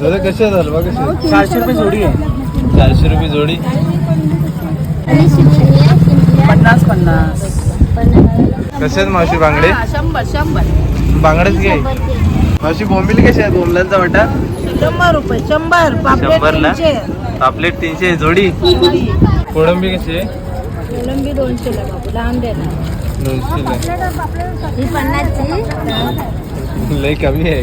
दादा कसे झालं बघ कसे चारशे रुपये जोडी आहे. चारशे रुपये जोडी. पन्नास पन्नास. कसे आहेत मावशी बांगडे? शंभर शंभर. बांगडेच घे. मावशी बोंबील कसे आहेत? बोंबलांचा वाटा? शंभर रुपये शंभर. पापलेट शंभरला? पापलेट तीनशे जोडी. कोळंबी कशी आहे? कोलंबी दोनशेला बाबू लांब ही पन्नासची. लय कमी आहे.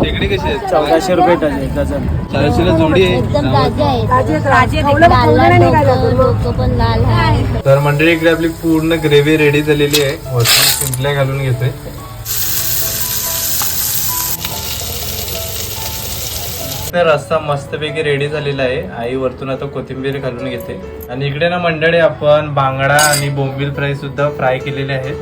आहे खेकडी कशी चौदाशे रुपये डझन. डझन. चारशेला जोडी एकदम आहे ताजे आहेत. ताजे लाल लाल डोकं डोकं पण लाल आहे तर मंडळी इकडे आपली पूर्ण ग्रेव्ही रेडी झालेली आहे. वरती शिंपल्या घालून घेतोय. रस्ता मस्तपैकी रेडी झालेला आहे. आई वरतून आता कोथिंबीर घालून घेते. आणि इकडे ना मंडळी आपण बांगडा आणि बोंबील फ्राय सुद्धा फ्राय केलेले आहेत.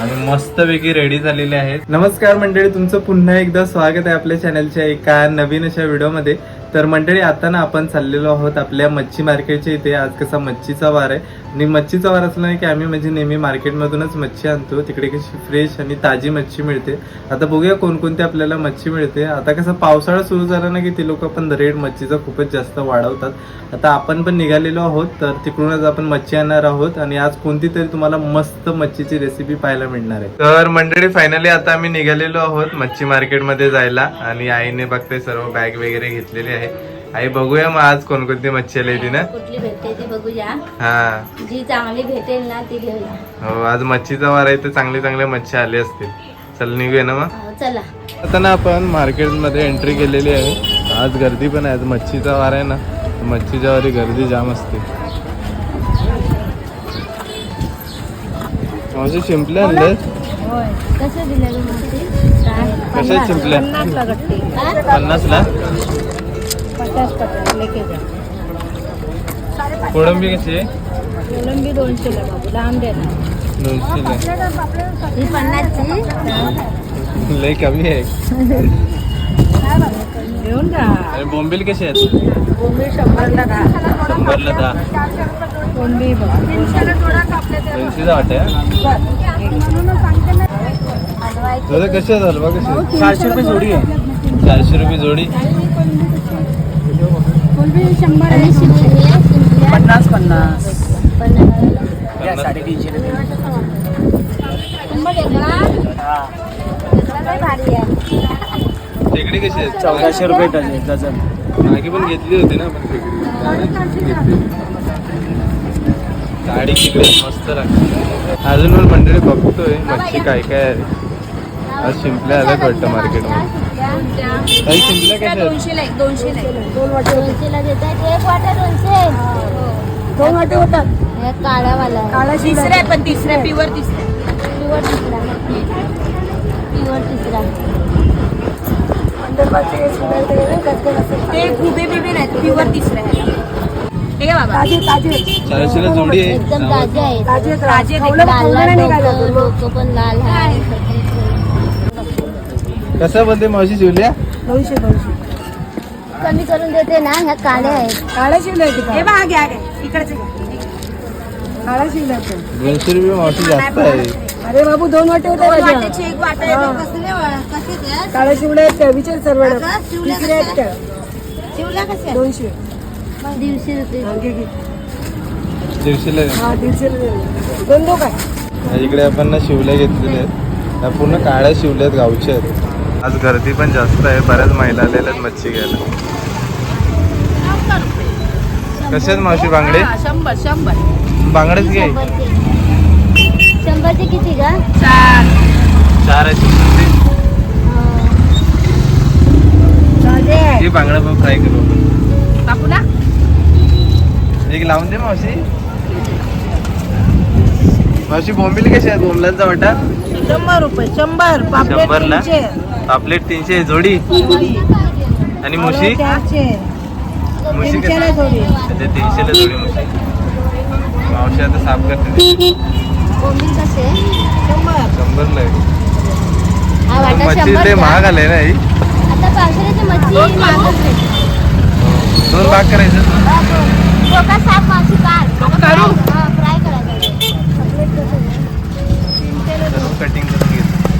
आणि मस्तपैकी रेडी झालेले आहेत. नमस्कार मंडळी तुमचं पुन्हा एकदा स्वागत आहे आपल्या चॅनलच्या एका नवीन अशा व्हिडिओमध्ये तर मंडळी आता ना आपण चाललेलो आहोत आपल्या मच्छी मार्केटच्या इथे. आज कसा मच्छीचा वार आहे. आणि मच्छीचा वार असला नाही की आम्ही म्हणजे नेहमी मार्केटमधूनच मच्छी आणतो. तिकडे कशी फ्रेश आणि ताजी मच्छी मिळते. आता बघूया कोणकोणती आपल्याला मच्छी मिळते. आता कसं पावसाळा सुरू झाला ना की ते लोक पण रेट मच्छीचा खूपच जास्त वाढवतात. आता आपण पण निघालेलो आहोत तर तिकडूनच आपण मच्छी आणणार आहोत आणि आज कोणती तरी तुम्हाला मस्त मच्छीची रेसिपी पाहायला मिळणार आहे. तर मंडळी फायनली आता आम्ही निघालेलो आहोत मच्छी मार्केटमध्ये जायला आणि आईने बघते सर्व बॅग वगैरे घेतलेली आहे. आई बघूया मग आज कोणकोणती मच्छी आली ती ना कुठली भेटते ती बघूया. हा. जी चांगली भेटेल ना ती घेऊया. हो आज मच्छीचा वार आहे तर चांगले चांगले मच्छी आले असतील. चल निघूया ना मग. हो, चला. आता ना आपण मार्केटमध्ये एंट्री केलेली आहे. आज गर्दी पण आहे आज मच्छीचा वार आहे ना. मच्छीच्या वारी गर्दी जाम असते. मावशी शिंपले आणले कसं दिलं? कशा शिंपल्या? पन्नासला? पचास पचास लेके जा कोळंबी कशी आहे? कोलंबी दोनशेला बाबू लांब दोनशेला ही पन्नासची लय कमी आहे. घेऊन जा. बोंबील कशी आहेत? कोंबडी शंभरला का शंभरला दहा. दादा कशा झालं बघ कशी चारशे रुपये जोडी आहे. चारशे रुपये जोडी. शिंपल्या पन्नास. पन्नास. या साडेतीनशे? हा. आहे खेकडी कशी आहेत चौदाशे रुपये डझन डझन. मागे पण घेतली होती ना आपण खेकडी गाडी तिकडे मस्त लागते. अजून पण मंडळी बघतोय मच्छी काय काय आहे. आज शिंपल्या आल्यात वाटतं मार्केटमध्ये कशा आहेत दोनशेला एक दोनशेला एक. दोन दोनशेला देतात. एक वाटा दोनशे. दोन वाटे होतात. हे काळावाला आहे. तिसऱ्या पण तिसऱ्या प्युअर तिसऱ्या पिवळ तिसरा पिवळ तिसरा ते खुबे बिबे नाहीत प्युअर तिसऱ्या ह्याला हे घे बाबा. चारशेला जोडी आहे. एकदम ताजे आहेत. ताजे लाल लाल डोकं डोकं पण लाल आहे कसं बोलते मावशी शिवल्या? दोनशे दोनशे कमी करून देते ना ह्या काळ्या आहेत. काळा शिवलाय हे बघा घ्या घ्या. इकडचे. काळा शिवलाय दोनशे रुपये मावशी जास्त आहे. अरे बाबू दोन वाटे होते एक वाटा काळा शिवला आहेत का विचार सर्व. तिसऱ्या आहेत का शिवला कशा? दोनशे. दीडशे रुपये. घे, घे. दीडशेला आहे. हा दीडशे दोन दो काय? इकडे आपण ना शिवल्या घेतलेल्या आहेत. पूर्ण काळ्या शिवल्या आहेत गावच्या आहेत. आज गर्दी पण जास्त आहे बऱ्याच महिला आलेल्या आहेत मच्छी घ्यायला. कसे आहेत मावशी बांगडे? शंभर शंभर. बांगडेच घे. शंभरचे शंभरचे किती का? चार. चार आहेत शिवल्याचे. हे. बांगडा पण फ्राय करू. कापू ना एक लावून दे मावशी. मावशी बोंबील कशी आहेत? बोंबलांचा वाटा? शंभर रुपये शंभर. शंभरला? पापलेट तीनशे जोडी आणि मुशी? मुशी तीनशेला जोडी. मुशी. मावशी आता साफ करते शंभरला आहे? हा मच्छी शंभर महाग आले ना ही. दोन भाग करायचं? हा, फ्राय करायचं. कटिंग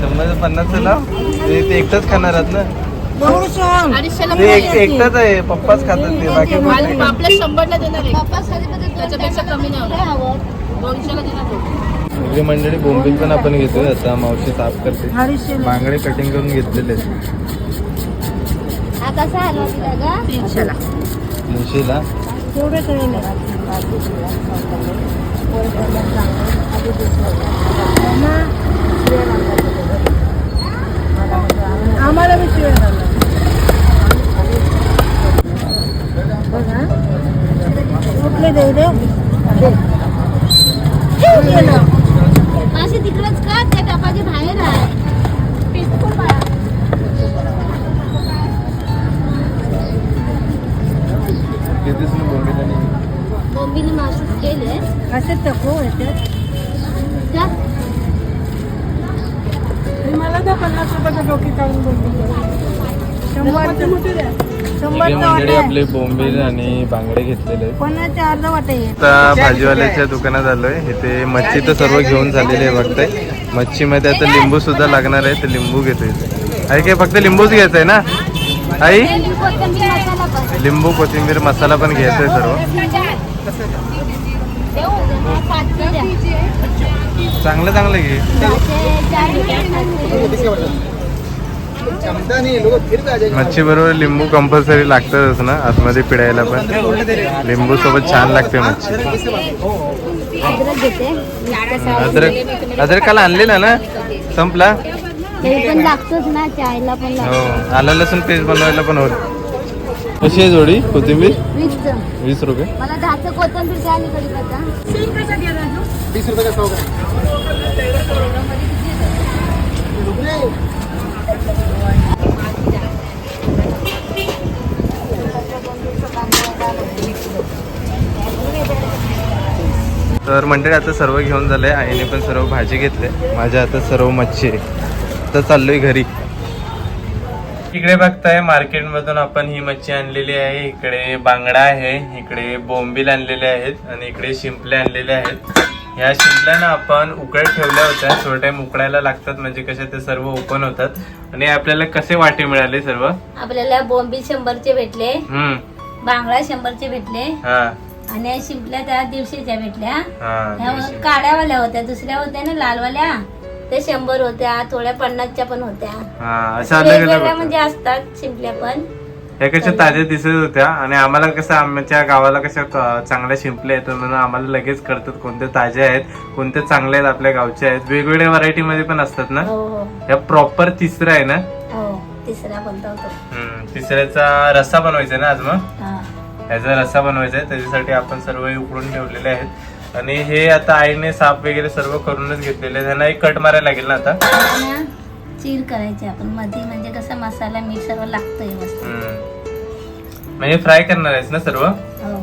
शंभर. पन्नास लाव ते ते एकटाच खाणार आहात ना ते एक- एकटाच आहे पप्पाच खातात ते बाकी कोण नाही आणि खात. आपल्या शंभरला देणार आहे त्याच्यापेक्षा कमी नाही दोनशेला मंडळी बोंबील पण आपण घेतोय आता मावशी साफ करते बांगडे कटिंग करून घेतलेले आहेत हा तीनशेला मुशीला आम्हाला बी शिवाय झालं. कुठले दे? मासे तिकडच का? त्या टपाच्या बाहेर आहे. घेतेच ना बोंबील आणि बोंबील मासे केले. असे टको येते द्या पन्नास रुपयाचं डोकी काढून मंडळी आपले बोंबील आणि बांगडे घेतलेले आहेत. पन्नासचे अर्ध वाटे आता भाजीवाल्याच्या दुकानात आलोय. इथे मच्छी तर सर्व घेऊन झालेली आहे बघताय मच्छीमध्ये आता लिंबू सुद्धा लागणार आहे तर लिंबू घेतोय आई काय फक्त लिंबूच घ्यायचंय ना? आई? लिंबू कोथिंबीर मसाला पण घ्यायचंय सर्व. पाच द्या. चांगलं चांगलं घे. मच्छी बरोबर लिंबू कंपल्सरी लागतच ना आतमध्ये पिळायला पण. लिंबू सोबत छान लागते मच्छी. अद्रक अद्रकाला आणलेला ना? संपला? ते पण लागतोच ना चायला पण हो आला लसूण पेस्ट बनवायला पण होत कशी आहे जोडी? कोथिंबीर? वीस. रुपये. मला दहाचं कोथिंबीर द्या आणि कढीपत्ता तर मंडळी आता सर्व घेऊन झालंय आईने पण सर्व भाजी घेतले. माझ्या आता सर्व मच्छी आहे. तर चाललोय घरी. इकडे बघताय मार्केटमधून आपण ही मच्छी आणलेली आहे. इकडे बांगडा आहे इकडे बोंबील आणलेले आहेत आणि इकडे शिंपले आणलेले आहेत. ह्या शिंपल्या ना आपण उकळत ठेवल्या होत्या. थोडा टाइम उकळायला लागतात म्हणजे कसे ते सर्व ओपन होतात. आणि आपल्याला कसे वाटे मिळाले सर्व? आपल्याला बोंबील शंभरचे भेटले. हम्म. बांगडा शंभरचे भेटले. हा. आणि शिंपल्या त्या दीडशेच्या भेटल्या. हा ह्या. काड्यावाल्या होत्या दुसऱ्या होत्या ना लालवाल्या? ते शंभर होत्या थोड्या पन्नासच्या पण होत्या. हा असं अलग. म्हणजे असतात शिंपल्या पण. कशा ताज्या दिसत होत्या आणि आम्हाला कसं आमच्या गावाला कशा क- चांगल्या शिंपल्या आहेत म्हणून आम्हाला लगेच कळतात कोणते ताजे आहेत कोणते चांगले आहेत आपल्या गावचे आहेत. वेगवेगळ्या व्हरायटी मध्ये पण असतात ना? हो हो. ह्या प्रॉपर तिसरा आहे ना? हो तिसरा कोणता होतो? हम्म, तिसऱ्याचा रस्सा बनवायचा ना आज मग? हा. ह्याचा रस्सा बनवायचा आहे त्याच्यासाठी आपण सर्व हे उकडून ठेवलेले आहेत. आणि हे आता आईने साफ वगैरे सर्व करूनच घेतलेले आहेत. ह्यांना एक कट मारायला लागेल ना आता? ना चीर करायची आपण. मध्ये म्हणजे कसा मसाला मीठ सर्व लागतंय मस्त हम्म. म्हणजे फ्राय करणार आहेस ना सर्व? हो.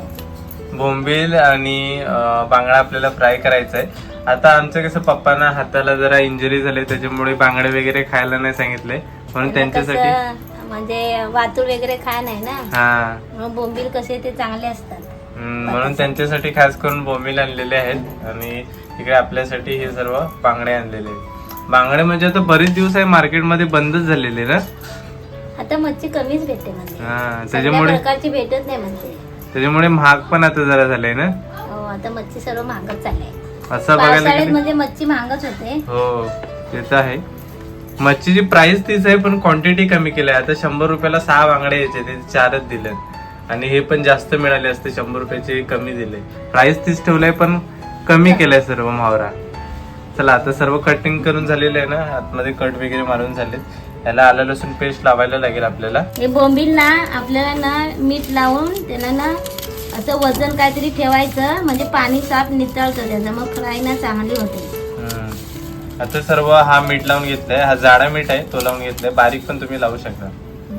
बोंबील आणि अं, बांगडा आपल्याला फ्राय करायचा आहे. आता आमचं कसं पप्पांना हाताला जरा इंजुरी झाली त्याच्यामुळे बांगडे वगैरे खायला नाही सांगितले. म्हणून त्यांना त्यांच्यासाठी कसं म्हणजे वातूळ वगैरे खाय नाही ना? हा. मग बोंबील कसे ते चांगले असतात. म्हणून त्यांच्यासाठी खास करून बोंबील आणलेले आहेत. आणि इकडे आपल्यासाठी हे सर्व बांगडे आणलेले आहेत. बांगडे म्हणजे आता बरेच दिवस आहे मार्केटमध्ये बंदच झालेले ना? आता मच्छी कमीच भेटते म्हणजे. हा त्याच्यामुळे भेटत नाही म्हणते त्याच्यामुळे महाग पण आता जरा झालंय ना? हो आता मच्छी सर्व महागच चालले असं बघायला म्हणजे मच्छी महागच होते. हो ते तर आहे. मच्छीची प्राइस तीच आहे पण क्वांटिटी कमी केली आहे. आता शंभर रुपयाला सहा बांगडे यायचे ते चारच दिले आणि हे पण जास्त मिळाले असते शंभर रुपयाचे कमी दिले. प्राइस तीच ठेवलाय पण कमी केलाय सर्व मावरा. चला आता सर्व कटिंग करून झालेलं आहे ना आतमध्ये कट वगैरे मारून झाले याला आलं लसूण पेस्ट लावायला लागेल आपल्याला. हे बोंबील ना आपल्याला ना मीठ लावून त्याला ना असं वजन काहीतरी ठेवायचं म्हणजे पाणी साफ नितळतं त्याचं मग फ्राय ना चांगली होते. आता सर्व हा मीठ लावून घेतलाय हा जाडा मीठ आहे तो लावून घेतलाय. बारीक पण तुम्ही लावू शकता.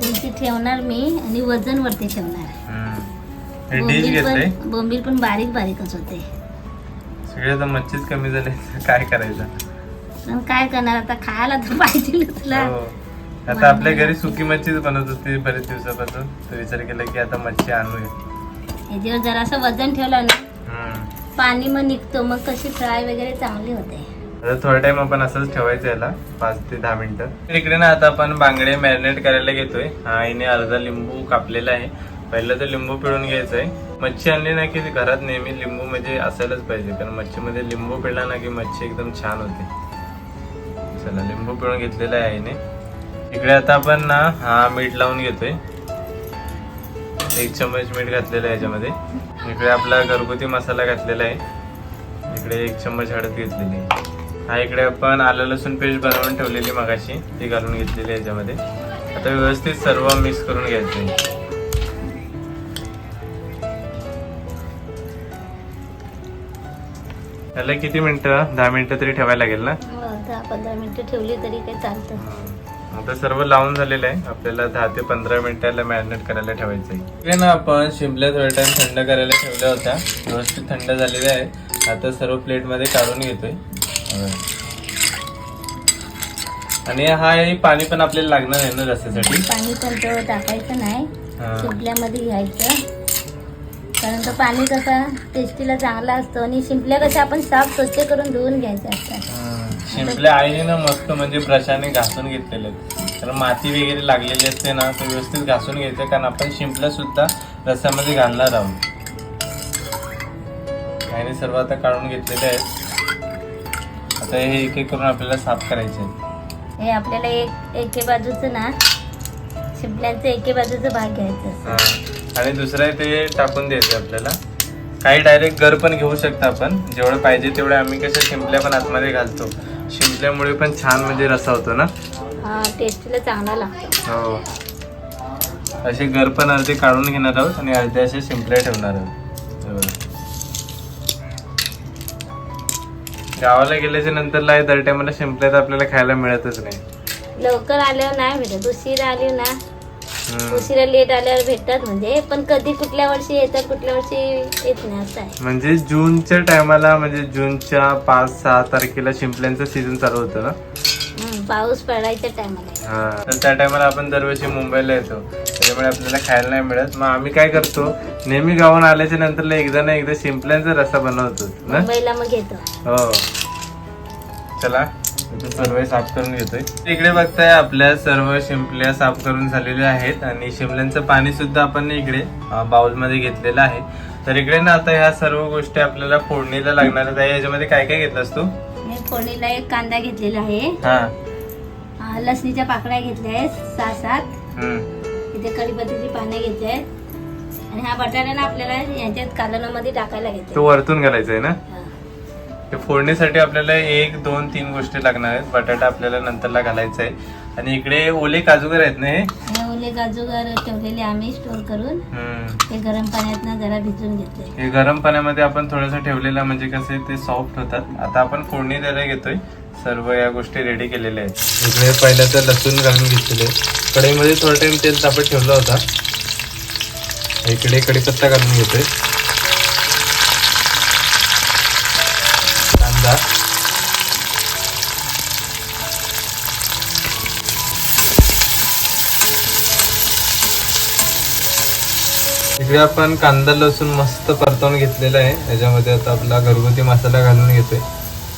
तुमची ठेवणार मी आणि वजन वरती ठेवणार बोंबील पण बोंबील पण बारीक बारीकच होते. सगळे मच्छीच कमी झाले काय करायचं? पण काय करणार आता? खायला तर पाहिजे तुला. हो. आता आपल्या घरी सुकी मच्छीच बनत होती बरेच दिवसापासून तर विचार केला की आता मच्छी आणूया. ह्याच्यावर जरासं वजन ठेवलं ना. पाणी मग निघतो मग कशी फ्राय वगैरे चांगली होते. आता थोडा टाइम आपण असंच ठेवायचं याला पाच ते दहा मिनिटं. तर इकडे ना आता आपण बांगडे मॅरिनेट करायला घेतोय. हा आईने अर्धा लिंबू कापलेला आहे. पहिलं तर लिंबू पिळून घ्यायचं आहे मच्छी आणली ना की घरात नेहमी लिंबू म्हणजे असायलाच पाहिजे कारण मच्छीमध्ये लिंबू पिळला ना की मच्छी एकदम छान होते. चला लिंबू पिळून घेतलेला आहे आईने इकडे आता आपण ना हा मीठ लावून घेतोय. एक चम्मच मीठ घातलेलं आहे याच्यामध्ये. इकडे आपला घरगुती मसाला घातलेला आहे. इकडे एक चम्मच हळद घेतलेली आहे. हा इकडे आपण आलं लसूण पेस्ट बनवून ठेवलेली मगाशी. ती घालून घेतलेली आहे याच्यामध्ये. आता व्यवस्थित सर्व मिक्स करून घ्यायचं. आहे त्याला किती मिनिटं? दहा मिनिटं तरी ठेवायला लागेल ना? हो, दहा पंधरा मिनिटं ठेवली तरी काही चालतं आता सर्व लावून झालेलं आहे. आपल्याला दहा ते पंधरा मिनिटाला मॅरिनेट करायला ठेवायचं आहे. इकडे ना आपण शिमल्या थोड्या टाइम थंड करायला ठेवल्या होत्या. व्यवस्थित थंड झालेल्या आहे आता सर्व प्लेटमध्ये काढून घेतोय. आणि हा हे पाणी पण आपल्याला लागणार आहे ना रस्त्यासाठी? पाणी पण तो टाकायचं नाही. शिंपल्यामध्ये घ्यायचं. कारण तो पाणी कसं टेस्टीला चांगला असतो आणि शिंपल्या कशा आपण साफ स्वच्छ करून धुवून घ्यायच्या असतात. शिंपल्या आईने ना मस्त म्हणजे ब्रशाने घासून घेतलेले कारण माती वगैरे लागलेली असते ना तर व्यवस्थित घासून घ्यायचं. कारण आपण शिंपल्या सुद्धा रस्त्यामध्ये घालणार आहोत. आईने सर्व आता काढून घेतलेले आहेत. आता हे एक एक करून आपल्याला साफ करायचे आहेत. हे आपल्याला एक एके बाजूचं ना शिंपल्यांचं एके बाजूचं भाग घ्यायचं हा. आणि दुसरं आहे ते टाकून द्यायचं आपल्याला. काही डायरेक्ट घर पण घेऊ शकता आपण. जेवढं पाहिजे तेवढे आम्ही कशा शिंपल्या पण आतमध्ये घालतो. शिंपल्यामुळे पण छान म्हणजे रसा होतो ना? हा टेस्टीला चांगला लागतो. हो. असे घर पण अर्धे काढून घेणार आहोत आणि अर्धे असे शिंपल्या ठेवणार आहोत. गावाला गेल्याच्या नंतरला दर टायमाला शिंपल्या तर आपल्याला खायला मिळतच नाही. लवकर आल्यावर नाही भेटत उशीर आली ना. हम्म. उशिरा लेट आल्यावर भेटतात म्हणजे पण कधी कुठल्या वर्षी येतात कुठल्या वर्षी येत नाही असं आहे. म्हणजे जूनच्या टायमाला म्हणजे जूनच्या पाच सहा तारखेला शिंपल्यांचं सीझन चालू होतं. ना हम्म, पाऊस पडायच्या टायमाला हा. तर त्या टायमाला आपण दरवर्षी मुंबईला येतो. त्याच्यामुळे आपल्याला खायला नाही मिळत. मग आम्ही काय करतो नेहमी गावाहून आल्याच्या नंतरला एकदा ना एकदा शिंपल्यांचा रसा बनवतो ना? हो. चला सर्व साफ करून घेतोय. इकडे बघताय आपल्या सर्व शिंपल्या साफ करून झालेल्या आहेत आणि शिमल्यांचं पाणी सुद्धा आपण इकडे बाउलमध्ये घेतलेलं आहे. तर इकडे ना आता ह्या सर्व गोष्टी आपल्याला फोडणीला लागणार आहेत. याच्यामध्ये काय काय घेतलंस तू? मी फोडणीला एक कांदा घेतलेला आहे. लसणीच्या पाकळ्या घेतल्या आहेत सहा सात इथे कढीपत्त्याची पाने घेतली आहेत. आणि हा बटाटा ना आपल्याला याच्यात कालवणामध्ये टाकायला घेतला तो वरतून घालायचा आहे ना? ते फोडणीसाठी आपल्याला एक दोन तीन गोष्टी लागणार आहेत. बटाटा आपल्याला नंतरला घालायचा आहे. आणि इकडे ओले काजूगर आहेत ना हे? हे ओले काजूगर ठेवलेले आम्ही स्टोर करून. हम्म. ते गरम पाण्यात ना जरा भिजून घेतले हे गरम पाण्यामध्ये आपण थोडंसं ठेवलेलं म्हणजे कसे ते सॉफ्ट होतात. आता आपण फोडणी द्यायला घेतोय. सर्व या गोष्टी रेडी केलेल्या आहेत. इकडे पहिल्या तर लसूण घालून घेतलेले. कढईमध्ये थोडा टाइम तेल तापत ठेवला होता. इकडे कढीपत्ता घालून घेतोय. इकडे आपण कांदा लसूण मस्त परतवून घेतलेला आहे. याच्यामध्ये आता आपला घरगुती मसाला घालून घेतोय.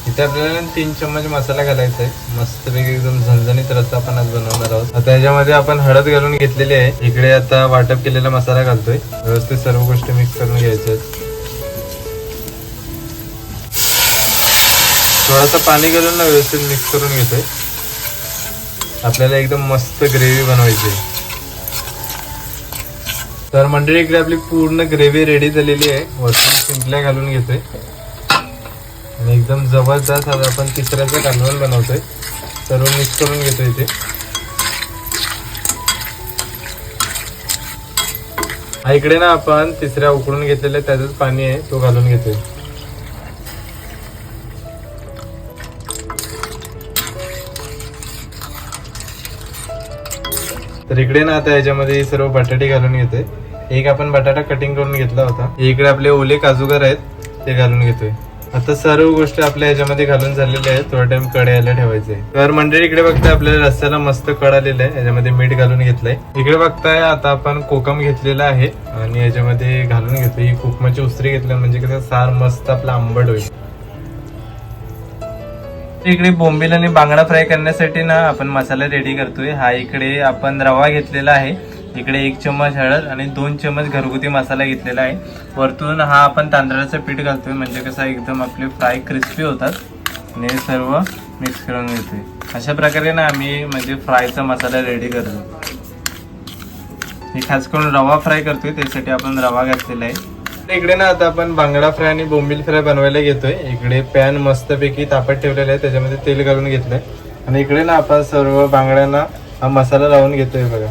इथे आपल्याला तीन चम्मच मसाला घालायचा आहे. मस्तपैकी एकदम झणझणीत रस्सा आपण आज बनवणार आहोत. आता याच्यामध्ये आपण हळद घालून घेतलेली आहे. इकडे आता वाटप केलेला मसाला घालतोय. व्यवस्थित सर्व गोष्टी मिक्स करून घ्यायच्या आहेत. थोडासा पाणी घालून ना व्यवस्थित मिक्स करून घेतोय. आपल्याला एकदम मस्त ग्रेव्ही बनवायची आहे. तर मंडळी इकडे आपली पूर्ण ग्रेव्ही रेडी झालेली आहे. वरतून शिंपल्या घालून घेतोय. आणि एकदम जबरदस्त आज आपण तिसऱ्याचं कालवण बनवतोय. सर्व मिक्स करून घेतोय इथे. हा इकडे ना आपण तिसऱ्या उकडून घेतलेल्या त्याचंच पाणी आहे तो घालून घेतोय. तर इकडे ना आता याच्यामध्ये सर्व बटाटे घालून घेतोय. एक आपण बटाटा कटिंग करून घेतला होता. इकडे आपले ओले काजूगर आहेत ते घालून घेतोय. आता सर्व गोष्टी आपल्या याच्यामध्ये घालून झालेल्या आहेत थोडा टाइम कड यायला ठेवायचे तर मंडळी इकडे बघताय आपल्याला रस्त्याला मस्त कड आलेलं आहे. याच्यामध्ये मीठ घालून घेतलंय. इकडे बघताय आता आपण कोकम घेतलेला आहे आणि याच्यामध्ये घालून घेतो ही कोकमाची उसरी घेतल्या म्हणजे कसं सार मस्त आपला आंबट होईल. इकडे बोंबील आणि बांगडा फ्राय करण्यासाठी ना आपण मसाला रेडी करतोय. हा इकडे आपण रवा घेतलेला आहे. इकडे एक चम्मच हळद आणि दोन चम्मच घरगुती मसाला घेतलेला आहे. वरतून हा आपण तांदळाचं पीठ घालतोय. म्हणजे कसं एकदम आपले फ्राय क्रिस्पी होतात. आणि हे सर्व मिक्स करून घेतोय. अशा प्रकारे ना आम्ही म्हणजे फ्रायचा मसाला रेडी करतो हे खास करून रवा फ्राय करतोय. त्यासाठी आपण रवा घातलेला आहे. इकडे ना आता आपण बांगडा फ्राय आणि बोंबील फ्राय बनवायला घेतोय. इकडे पॅन मस्तपैकी तापत ठेवलेलं आहे त्याच्यामध्ये तेल घालून घेतलंय. आणि इकडे ना आपण सर्व बांगड्यांना हा मसाला लावून घेतोय बघा.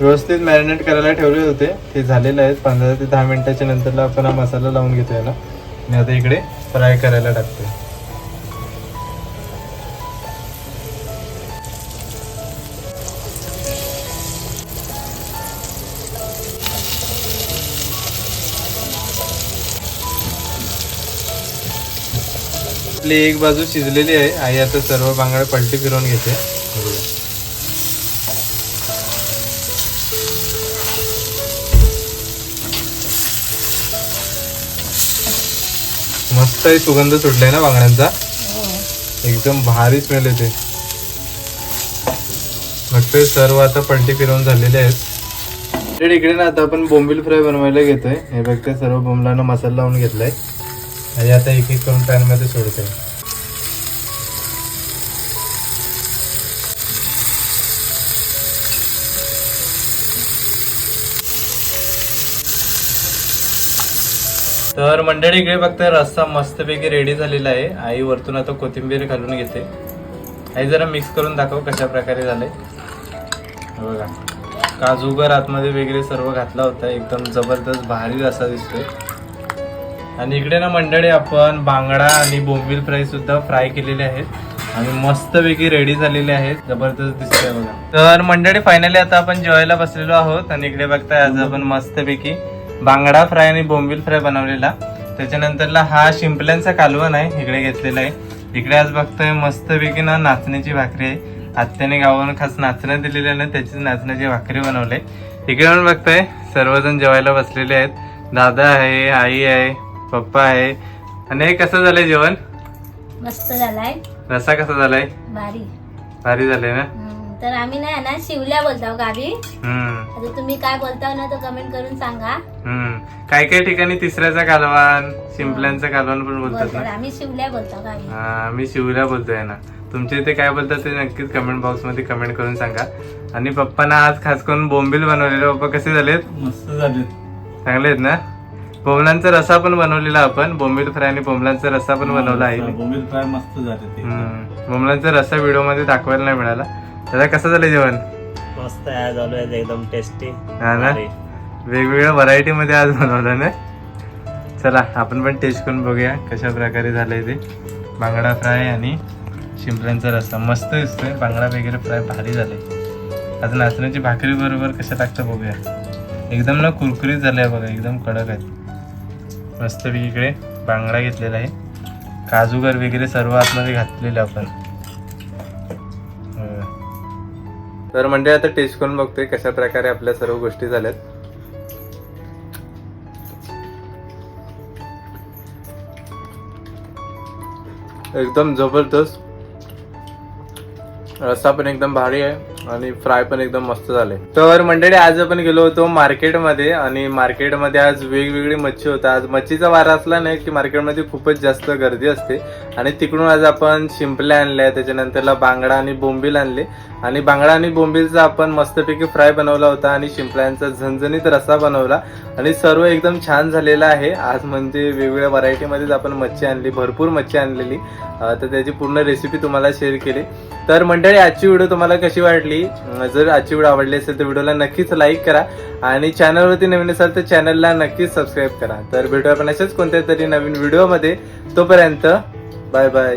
व्यवस्थित मॅरिनेट करायला ठेवले होते. ते झालेले आहेत. पंधरा ते दहा मिनिटाच्या नंतरला आपण हा मसाला लावून घेतोय ना. आणि आता इकडे फ्राय करायला टाकतोय. आपली एक बाजू शिजलेली आहे. आई आता सर्व बांगड्या पलटी फिरवून घेते. मस्त आहे सुगंध सुटलाय ना बांगड्यांचा? एकदम भारी स्मेल येते. मस्त सर्व आता पलटी फिरवून झालेले आहेत. इकडे ना आता आपण बोंबील फ्राय बनवायला घेतोय. हे बघते सर्व बोंबलानं मसाला लावून घेतलाय. आणि आता एक एक करून पॅनमध्ये सोडते तर मंडळी इकडे फक्त रस्सा मस्तपैकी रेडी झालेला आहे. आई वरतून आता कोथिंबीर घालून घेते. आई जरा मिक्स करून दाखव कशा प्रकारे झालंय. बघा. काजूगर आतमध्ये वगैरे सर्व घातला होता. एकदम जबरदस्त भारी रस्सा दिसतोय. आणि इकडे ना मंडळी आपण बांगडा आणि बोंबील फ्राय सुद्धा फ्राय केलेले आहेत. आणि मस्तपैकी रेडी झालेले आहेत. जबरदस्त दिसतंय बघा. तर मंडळी फायनली आता आपण जेवायला बसलेलो आहोत. आणि इकडे बघताय आज आपण मस्तपैकी बांगडा फ्राय आणि बोंबील फ्राय बनवलेला. त्याच्यानंतरला हा शिंपल्यांचा कालवण आहे इकडे घेतलेला आहे. इकडे आज बघतोय मस्तपैकी ना नाचण्याची भाकरी आहे. आत्याने गावावरून खास नाचणं दिलेलं आहे ना त्याची नाचण्याची भाकरी बनवले इकडे पण बघताय सर्वजण जेवायला बसलेले आहेत. दादा आहे आई आहे. पप्पा आहे. आणि हे कसं झालंय जेवण? मस्त झालाय. रसा कसा झालाय? भारी. भारी झालंय ना? हम्म, तर आम्ही ना ना शिवल्या बोलताव गावी. हम्म. आता तुम्ही काय बोलताव ना तो कमेंट करून सांगा. हम्म. काही काही ठिकाणी तिसऱ्याचा कालवण शिंपल्यांचा कालवण पण बोलतात बोलतात ना. आम्ही शिवल्या बोलताव गावी. हा मी शिवल्या बोलतोय ना. तुमच्या इथे काय बोलतात ते नक्कीच कमेंट बॉक्समध्ये कमेंट करून सांगा. आणि पप्पांना आज खास करून बोंबील बनवलेले पप्पा कसे झालेत? मस्त झाले चांगले आहेत ना? बोंबलांचा रसा पण बनवलेला आपण बोंबील फ्राय आणि बोंबलांचा रसा पण बनवला आहे बोंबील फ्राय मस्त झाले ते. बोंबलांचा रसा व्हिडिओमध्ये दाखवायला नाही मिळाला. दादा कसं झालं जेवण? मस्त आहे चालू आहे एकदम टेस्टी हा ना? वेगवेगळ्या व्हरायटी मध्ये आज बनवलं ना? चला आपण पण टेस्ट करून बघूया कशा प्रकारे झालंय ते. बांगडा फ्राय आणि शिंपल्यांचा रस्सा मस्त दिसतोय. बांगडा वगैरे फ्राय भारी झालंय. आज नाचण्याची भाकरी बरोबर कसं लागतं बघूया. एकदम ना कुरकुरीत झालंय बघा एकदम कडक आहे. मस्त इकडे बांगडा घेतलेला आहे. काजूगर वगैरे सर्व आतमध्ये घातलेले आपण. तर म्हणजे आता टेस्ट करून बघतोय कशा प्रकारे आपल्या सर्व गोष्टी झाल्यात. एकदम जबरदस्त. रस्सा पण एकदम भारी आहे. आणि फ्राय पण एकदम मस्त झाले. तर मंडळी आज आपण गेलो होतो मार्केटमध्ये आणि मार्केटमध्ये आज वेगवेगळी मच्छी होता आज मच्छीचा वारा असला नाही की मार्केटमध्ये खूपच जास्त गर्दी असते. आणि तिकडून आज आपण शिंपल्या आणल्या त्याच्यानंतरला बांगडा आणि बोंबील आणले. आणि बांगडा आणि बोंबीलचा आपण मस्तपैकी फ्राय बनवला होता आणि शिंपल्यांचा झणझणीत रस्सा बनवला. आणि सर्व एकदम छान झालेला आहे. आज म्हणजे वेगवेगळ्या व्हरायटीमध्येच आपण मच्छी आणली भरपूर मच्छी आणलेली. तर त्याची पूर्ण रेसिपी तुम्हाला शेअर केली. तर मंडळी आजची व्हिडिओ तुम्हाला कशी वाटली? आवडली जर आजची व्हिडिओ आवडली असेल तर व्हिडिओला नक्कीच लाईक करा. आणि चॅनलवरती नवीन असाल तर चॅनलला नक्कीच सबस्क्राईब करा. तर भेटूया आपण अशाच कोणत्या तरी नवीन व्हिडिओमध्ये तोपर्यंत बाय बाय